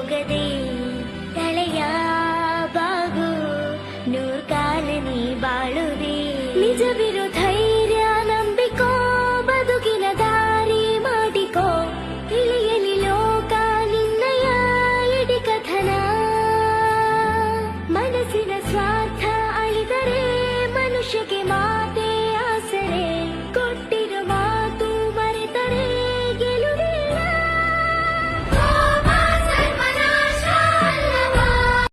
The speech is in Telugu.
ಹೋಗದೆ ತಲೆಯ ಬಾಗು ನೂರ್ಕಾಲನಿ ಬಾಳುವೆ ನಿಜ ವಿರೋಧ